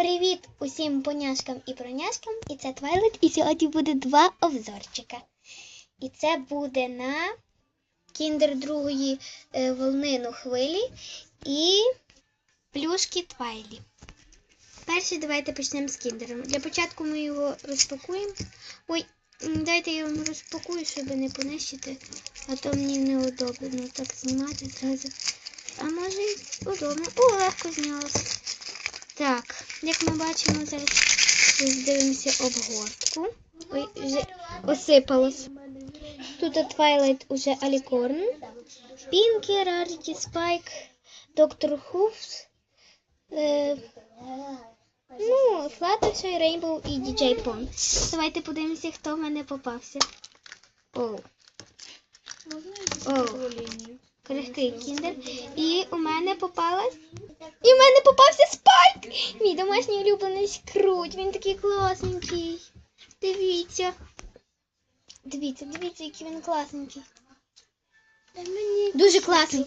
Привіт усім поняшкам і проняшкам. І це Твайлет. І сьогодні буде два обзорчика. І це буде на кіндер другої е, волнину хвилі і плюшки Твайлі. Перше давайте почнемо з кіндером. Для початку ми його розпакуємо. Ой, м, дайте я вам розпакую, щоб не понищити, а то мені неудобно так знімати зразу. А може удобно. О, легко знялося. Так, як ми бачимо, зараз роздивимося обгортку. Ой, вже осипалось. Тут Twilight уже Алікорн, Пінкі, Rarity, Spike, Доктор Хувс, е, ну, Fluttershy, Rainbow і DJ Pong. Давайте подивимося, хто в мене попався. Оу. Оу. Крихкий кіндер. І у мене попалась. І в мене попався спайк! Мій домашній улюблений скруть. Він такий класненький. Дивіться. Дивіться, дивіться, який він класненький. Дуже класний.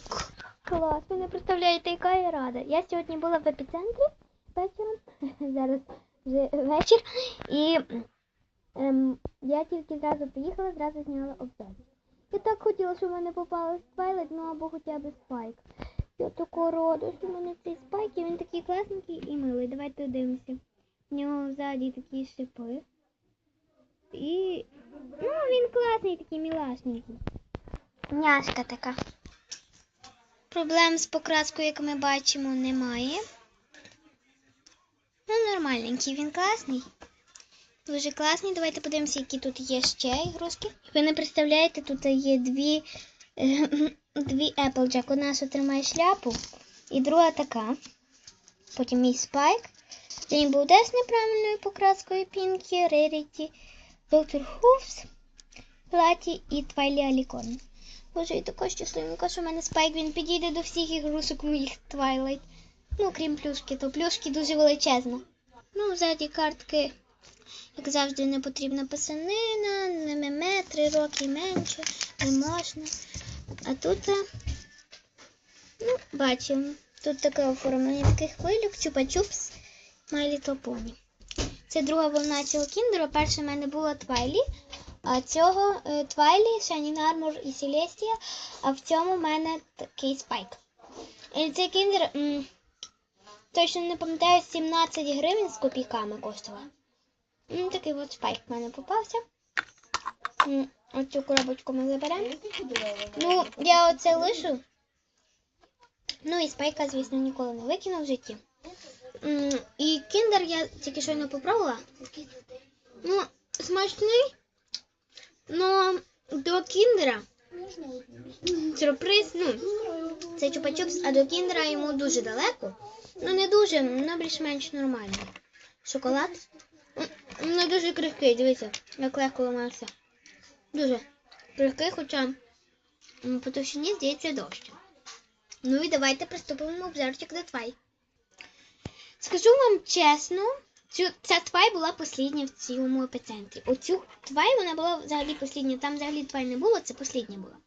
Клас, ви не представляєте, яка я рада. Я сьогодні була в епіцентрі вечором. Зараз вже вечір. І ем, я тільки зразу приїхала, зразу зняла обзор. Я так хотіла, щоб в мене попалась Твайлайт, ну або хоча б спайк. Я тако рада, що в мене цей спайк, і він такий класненький і милий. Давайте дивимося. В нього ззаді такі шипи. І ну, він класний, такий мілашненький. Няшка така. Проблем з покраскою, як ми бачимо, немає. Ну, нормальненький, він класний. Дуже класний. Давайте подивимося, які тут є ще ігрушки. Ви не представляєте, тут є дві, е, дві Applejack. Одна, що тримає шляпу, і друга така. Потім мій спайк. Він був теж неправильною покраскою Пінкі, Реріті, Доктор Хувс, Платі і Твайлі Алікон. Боже, я така щасливенька, що в мене спайк, він підійде до всіх ігрушок моїх Твайлайт. Ну, крім плюшки, то плюшки дуже величезна. Ну, ззаді картки як завжди, не потрібна писанина, не меме, три роки менше, не можна. А тут, е, ну, бачимо, тут таке оформлення таких хвилюк, чупа-чупс, My Little Pony. Це друга волна цього кіндера. Перша в мене була Твайлі, а цього е, Твайлі, Shining Armor і Celestia, а в цьому в мене такий спайк. І цей кіндер, точно не пам'ятаю, 17 гривень з копійками коштував. Ну, такий от спайк в мене попався. Оцю коробочку ми заберемо. Ну, я оце лишу. Ну і спайка, звісно, ніколи не викину в житті. І кіндер я тільки щойно попробувала. Ну, смачний. Ну, до кіндера сюрприз, ну, це чупа-чупс, а до кіндера йому дуже далеко. Ну, не дуже, ну більш-менш нормально. Шоколад. Ну, дуже крихкий, дивіться, як легко ламався. Дуже крихкий, хоча по товщині здається дощ. Ну і давайте приступимо обзорчик до твай. Скажу вам чесно, цю, ця твай була послідня в цьому епіцентрі. Оцю твай вона була взагалі послідня. Там взагалі твай не було, це послідня була.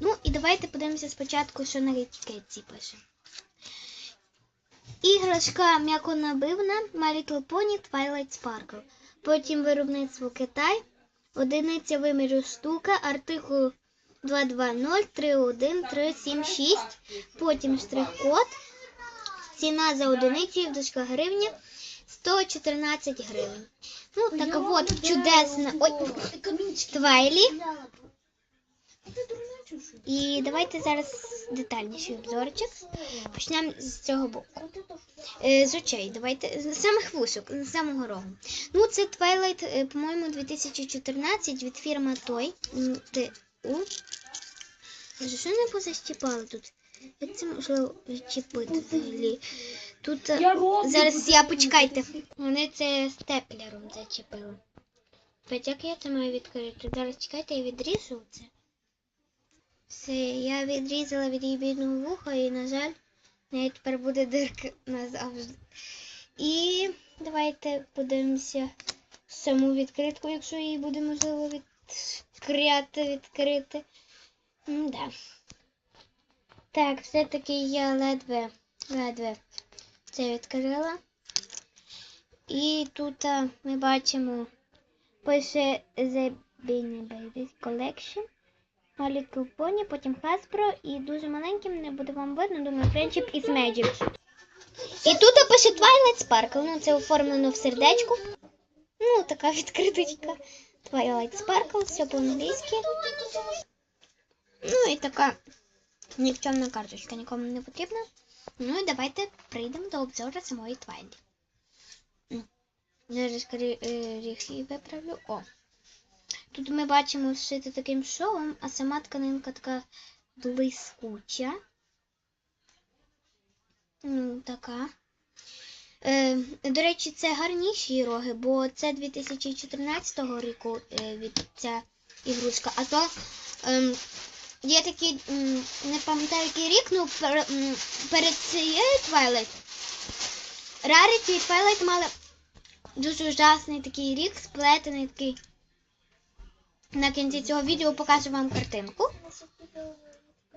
Ну і давайте подивимося спочатку, що на етикетці пише. Іграшка м'яконабивна My Little Pony Twilight Sparkle. Потім виробництво Китай. Одиниця виміру штука, артикул 220313776. Потім штрих-код. Ціна за одиницю в дужках гривня 114 гривень. Ну, така от чудесна. Ой, Твайлі. І давайте зараз детальніший обзорчик. Почнемо з цього боку. Е, з очей. Давайте з самих вушок, з самого рогу. Ну, це Twilight, е, по-моєму, 2014 від фірми. Боже, що не позащіпали тут? Як це можливо зачепити взагалі? Тут е, Я зараз я почекайте. Вони це степлером зачепили. Як я це маю відкрити? Зараз чекайте, я відріжу це. Все, я відрізала від її бідного вуха і, на жаль, в неї тепер буде дирка назавжди. І давайте подивимося саму відкритку, якщо її буде можливо відкрити, відкрити. Да. Так, все-таки я ледве, ледве це відкрила. І тут а, ми бачимо пише The Beanie Babies Collection. Little Pony, потім Hasbro і дуже маленьким не буде вам видно, думаю, Friendship is Magic. І тут пише Twilight Sparkle, ну це оформлено в сердечку. Ну, така відкриточка. Twilight Sparkle, все по-англійськи. Ну і така нікчемна карточка нікому не потрібна. Ну і давайте прийдемо до обзору самої Twilight. Зараз е, ріг виправлю. О. Тут ми бачимо зшити таким шовом, а сама тканинка така блискуча. Ну, така. Е, до речі, це гарніші роги, бо це 2014 року е, від ця ігрушка. А то ем, є такий, не пам'ятаю який рік, ну пер, перед цією Twilight. Rarity і Twilight мали дуже ужасний такий рік, сплетений такий. На кінці цього відео покажу вам картинку.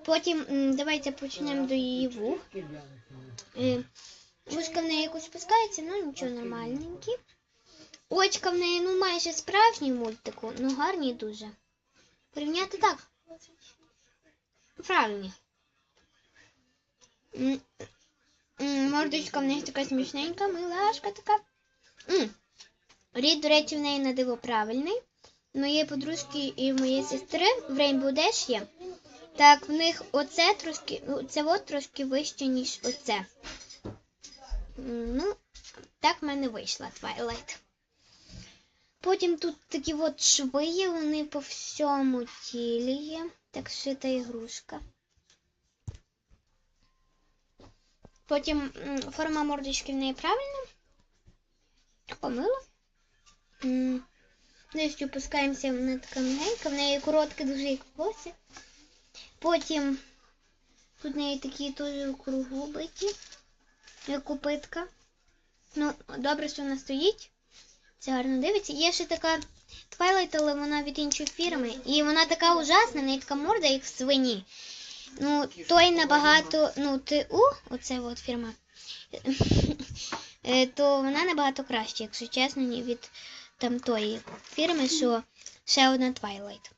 Потім давайте почнемо до її вух. Е, Вушка в неї якось спускається, ну нічого нормальненькі. Очка в неї, ну, майже справжні в мультику, ну гарні дуже. Порівняти так. Правильні. Мордочка в неї така смішненька, милашка така. Рід, до речі, в неї на диво правильний. Моєї подружки і моєї сестри в Rainbow Dash є. Так, в них оце трошки, це от трошки вище, ніж оце. Ну, так в мене вийшла Twilight. Потім тут такі от шви є, вони по всьому тілі є. Так шита ігрушка. Потім форма мордочки в неї правильна. Помила. Десь опускаємося, вона така мягенька, в неї коротке дуже як волосся. Потім тут в неї такі теж кругу як копитка. Ну, добре, що вона стоїть. Це гарно дивиться. Є ще така Twilight, але вона від іншої фірми. І вона така ужасна, в неї така морда, як в свині. Ну, той набагато, ну, ТУ, оце от фірма, е, то вона набагато краще, якщо чесно, ні від там тої фірми, що ще одна Twilight.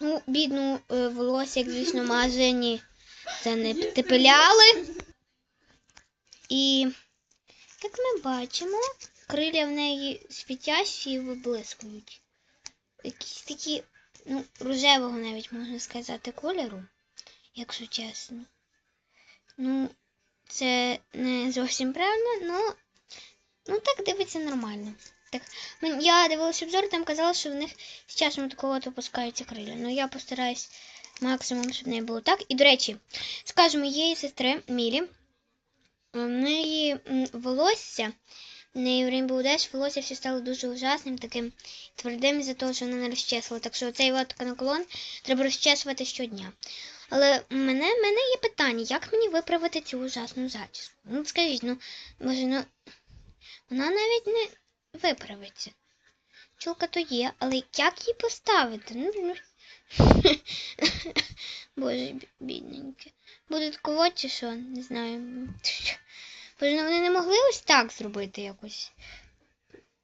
Ну, бідну е, волосся, як звісно, мажені, це не тепеляли. І, як ми бачимо, крилля в неї світящі і виблискують. Якісь такі, ну, рожевого навіть можна сказати, кольору, якщо чесно. Ну, це не зовсім правильно, ну, ну так дивиться нормально. Так, мен- я дивилася обзор, там казали, що в них з часом такого опускаються крилля. Ну, я постараюсь максимум, щоб не було так. І, до речі, скажімо, моєї сестри Мілі, в неї волосся, в неї в Rainbow Dash волосся все стало дуже ужасним, таким твердим із-за того, що вона не розчесувала. Так що цей от канаклон треба розчесувати щодня. Але в мене, мене є питання, як мені виправити цю ужасну зачіску? Ну, скажіть, ну, може, ну, вона навіть не виправиться. Чулка то є, але як її поставити? Ну, ну. Боже, бідненьке. Буде такого чи що? Не знаю. Боже, ну вони не могли ось так зробити якось.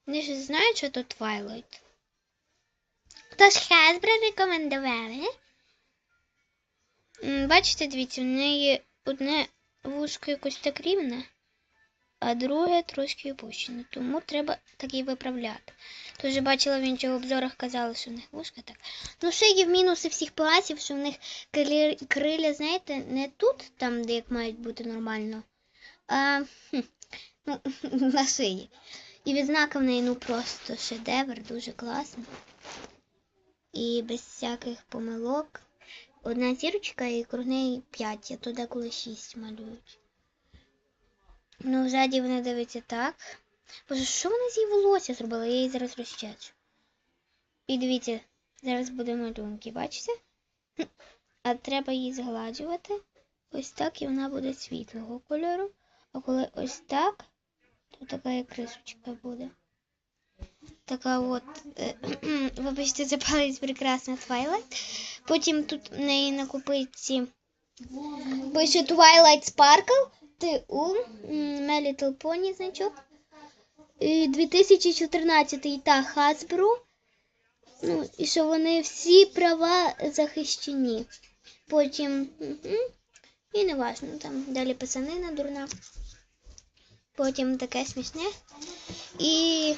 Вони ж знають, що то Twilight. Тож Hasbro рекомендували. Бачите, дивіться, в неї одне вушко якось так рівне, а друге трошки опущене. Тому треба такі виправляти. Тож бачила в обзорах казали, що в них вушка так. Ну, ще є в мінуси всіх палаців, що в них крилля, знаєте, не тут, там, де як мають бути нормально, а ну, на шиї. І відзнака в неї ну просто шедевр, дуже класно. І без всяких помилок. Одна зірочка і круг неї 5, а то деколи 6 малюють. Ну, ззаді вона дивиться так. Боже, що вона з її волосся зробила? Я її зараз розчачу. І дивіться, зараз буде малюнки, бачите? А треба її згладжувати. Ось так і вона буде світлого кольору. А коли ось так, то така як крисочка буде. Така от, е, вибачте, запалить прекрасна Twilight. Потім тут в неї на купиці пише Twilight Sparkle, ТУ, My Little Pony значок. е, 2014 та Hasbro. Ну, і що вони всі права захищені. Потім. І не важно, там далі писанина дурна. Потім таке смішне. І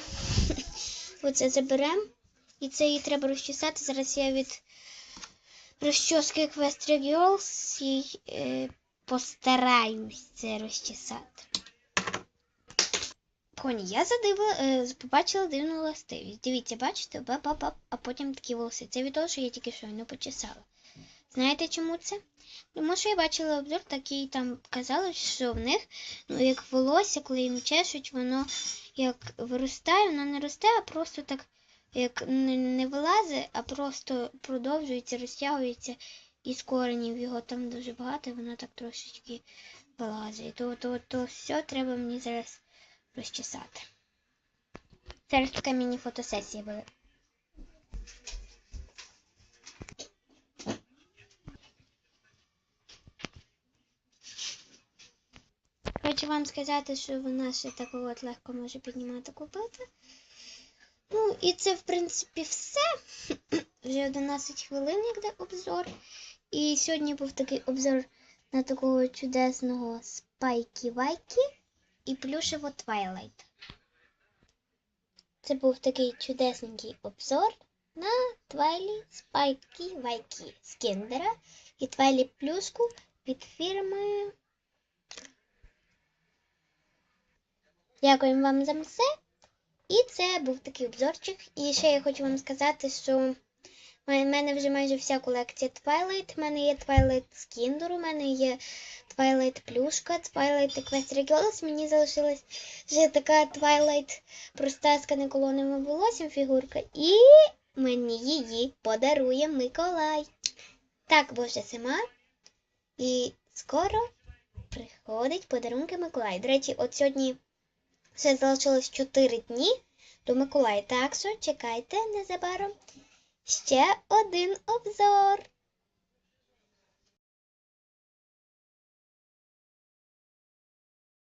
оце заберемо. І це її треба розчесати. Зараз я від розчоски Equestria Girls і е, постараюсь це розчесати. Поні, я задивила, е, побачила дивну властивість. Дивіться, бачите, бап-бап-бап, а потім такі волоси. Це від того, що я тільки щойно почесала. Знаєте чому це? Тому що я бачила обзор, такий там казали, що в них, ну, як волосся, коли їм чешуть, воно як виростає, воно не росте, а просто так як не вилазить, а просто продовжується, розтягується, і з коренів його там дуже багато, і воно так трошечки вилазить. То, то, то все треба мені зараз розчесати. Зараз така міні-фотосесія буде. Хочу вам сказати, що вона ще так от легко може піднімати купити. Ну, і це, в принципі, все. Вже 11 хвилин, як де обзор. І сьогодні був такий обзор на такого чудесного Спайкі Вайкі і плюшево Твайлайт. Це був такий чудесненький обзор на Твайлі Спайкі Вайкі з Кіндера і Твайлі плюшку від фірми. Дякуємо вам за все. І це був такий обзорчик. І ще я хочу вам сказати, що в мене вже майже вся колекція Twilight. У мене є Twilight з Kinder, у мене є Twilight плюшка, Twilight Equestria Girls. Мені залишилась вже така Twilight проста з каниколонним волоссям фігурка. І мені її подарує Миколай. Так, боже сама. І скоро приходить подарунки Миколай. До речі, от сьогодні все залишилось 4 дні до Миколая. Так що чекайте незабаром ще один обзор.